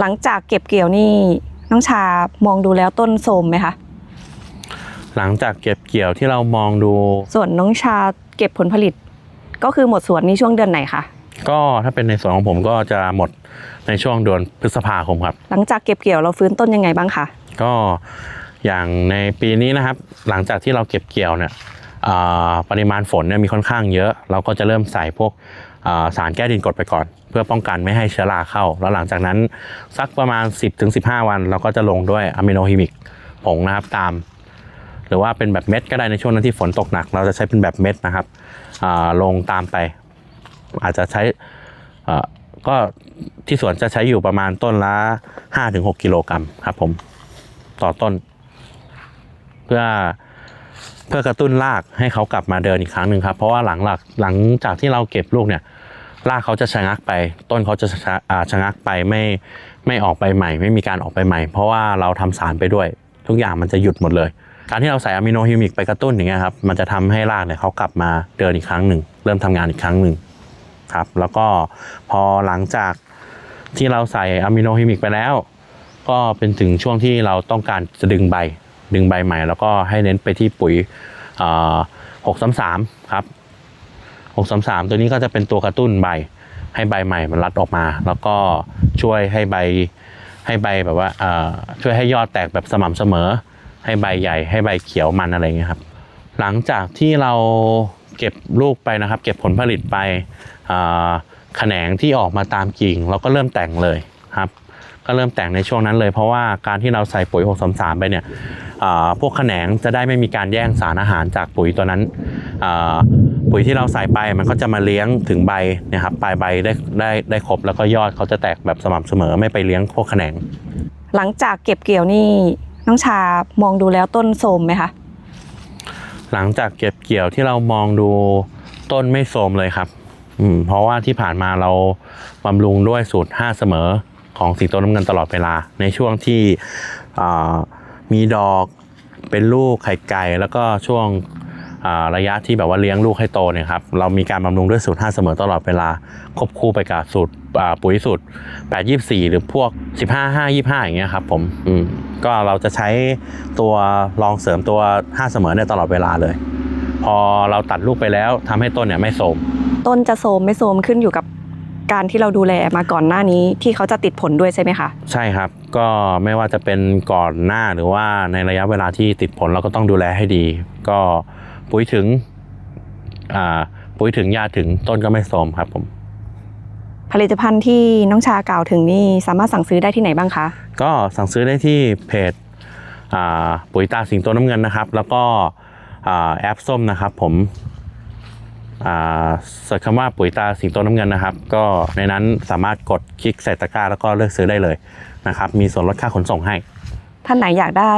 หลังจากเก็บเกี่ยวนี่น้องชามองดูแล้วต้นโทรมไหมคะหลังจากเก็บเกี่ยวที่เรามองดู ส่วนน้องชาเก็บผลผลิต ก็คือหมดสวนนี่ช่วงเดือนไหนคะก็ถ้าเป็นในส่วนของผมก็จะหมดในช่วงเดือนพฤษภาคมครับ หลังจากเก็บเกี่ยวเราฟื้นต้นยังไงบ้างคะก็อย่างในปีนี้นะครับ หลังจากที่เราเก็บเกี่ยวเนี่ยอ่า ปริมาณฝนเนี่ยมีค่อนข้างเยอะ เราก็จะเริ่มใส่พวกสารแก้ดินกรดไปก่อน เพื่อป้องกันไม่ให้เชื้อราเข้า แล้วหลังจากนั้นสักประมาณ 10-15 วัน เราก็จะลงด้วยอะมิโนฮิมิกผงนะครับตาม หรือว่าเป็นแบบเม็ดก็ได้ในช่วงนั้นที่ฝนตกหนัก เราจะใช้เป็นแบบเม็ดนะครับลงตามไป อาจจะใช้ก็ที่สวนจะใช้อยู่ประมาณต้นละ 5-6 กิโลกรัมครับผมต่อต้น เพื่อ เพื่อกระตุ้นรากให้เขากลับมาเดินอีกครั้งหนึ่งครับเพราะว่าหลังหลักหลังจากที่เราเก็บลูกเนี่ยรากเขาจะชะงักไป ต้นเขาจะชะชะงักไปไม่ไม่ออกไปใหม่ ไม่มีการออกไปใหม่ เพราะว่าเราทำสารไปด้วย ทุกอย่างมันจะหยุดหมดเลย การที่เราใส่อะมิโนฮิมิกไปกระตุ้นอย่างเงี้ยครับมันจะทำให้รากเนี่ยเขากลับมาเดินอีกครั้งหนึ่งเริ่มทำงานอีกครั้งหนึ่งครับแล้วก็พอหลังจากที่เราใส่อะมิโนฮิมิกไปแล้ว ก็เป็นถึงช่วงที่เราต้องการจะดึงใบ ดึงใบใหม่ แล้วก็ให้เน้นไปที่ปุ๋ยหกสามสามครับหกสามสามตัวนี้ก็จะเป็นตัวกระตุ้นใบ ให้ใบใหม่มันรัดออกมา แล้วก็ช่วยให้ใบให้ใบแบบว่าช่วยให้ยอดแตกแบบสม่ำเสมอ ให้ใบใหญ่ให้ใบเขียวมันอะไรเงี้ยครับ หลังจากที่เราเก็บลูกไปนะครับ เก็บผลผลิตไปแขนงที่ออกมาตามกิ่ง เราก็เริ่มแต่งเลยครับ ก็เริ่มแต่งในช่วงนั้นเลย เพราะว่าการที่เราใส่ปุ๋ย633ไปเนี่ยอ่าพวกแขนงจะได้ไม่มีการแย่งสารอาหารจากปุ๋ยตัวนั้นอ่าปุ๋ยที่เราใส่ไปมันก็จะมาเลี้ยงถึงใบเนะครับปลายใบได้ได้ได้ครบแล้วก็ยอดเขาจะแตกแบบสม่ำเสมอไม่ไปเลี้ยงพวกแขนง หลังจากเก็บเกี่ยวนี่น้องชามองดูแล้วต้นโทรมไหมคะหลังจากเก็บเกี่ยวที่เรามองดูต้นไม่โทรมเลยครับ อืมเพราะว่าที่ผ่านมาเราบำรุงด้วยสูตร5เสมอ ของสิงโตน้ำเงินตลอดเวลา ในช่วงที่มีดอกเป็นลูกไข่ไก่ แล้วก็ช่วงระยะที่แบบว่าเลี้ยงลูกให้โตเนี่ยครับเรามีการบำรุงด้วยสูตร 5 เสมอตลอดเวลา ควบคู่ไปกับสูตรปุ๋ยสูตร 8 24 หรือพวก 15 5 25 อย่างเงี้ยครับผมมก็เราจะใช้ตัวรองเสริมตัว 5 เสมอเนี่ยตลอดเวลาเลย พอเราตัดลูกไปแล้วทำให้ต้นเนี่ยไม่โทมต้นจะโทมไม่โทมขึ้นอยู่กับ การที่เราดูแลมาก่อนหน้านี้ที่เขาจะติดผลด้วยใช่ไหมคะ ใช่ครับ ก็ไม่ว่าจะเป็นก่อนหน้าหรือว่าในระยะเวลาที่ติดผลเราก็ต้องดูแลให้ดี ก็ปุ๋ยถึงอ่าปุ๋ยถึงยาถึงต้นก็ไม่โทรมครับผมผลิตภัณฑ์ที่น้องชากล่าวถึงนี่สามารถสั่งซื้อได้ที่ไหนบ้างคะ ก็สั่งซื้อได้ที่เพจอ่าปุ๋ยตาสิงโตน้ำเงินนะครับ แล้วก็อ่าแอปส้มนะครับผมอ่า เสิร์ชคำว่าปุ๋ยตาสิงโตน้ำเงินนะครับ ก็ในนั้นสามารถกดคลิกใส่ตะกร้าแล้วก็เลือกซื้อได้เลยนะครับ มีส่วนลดค่าขนส่งให้ ท่านไหนอยากได้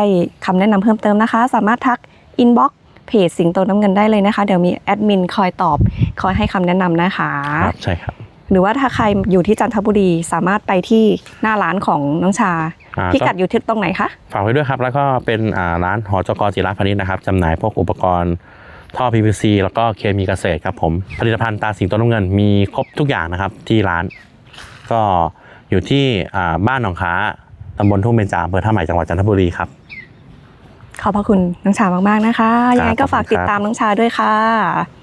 คำแนะนำเพิ่มเติมนะคะ สามารถทักอินบ็อกเพจสิงโตน้ำเงินได้เลยนะคะ เดี๋ยวมีแอดมินคอยตอบ คอยให้คำแนะนำนะคะ ครับใช่ครับ หรือว่าถ้าใครอยู่ที่จันทบุรีสามารถไปที่หน้าร้านของน้องชา อ่าพิกัดอยู่ที่ตรงไหนคะ ฝากไว้ด้วยครับ แล้วก็เป็นอ่าร้านหอจกจิราพานิชนะครับจำหน่ายพวกอุปกรณ์ ท่อ PVC แล้วก็เคมีเกษตรครับผม ผลิตภัณฑ์ตาสิงโตน้ำเงินมีครบทุกอย่างนะครับที่ร้าน ก็อยู่ที่บ้านหนองค้าตำบลทุ่งเบญจาอำเภอท่าใหม่จังหวัดจันทบุรีครับ ขอบพระคุณน้องชามากๆนะคะ ยังไงก็ฝากติดตามน้องชาด้วยค่ะ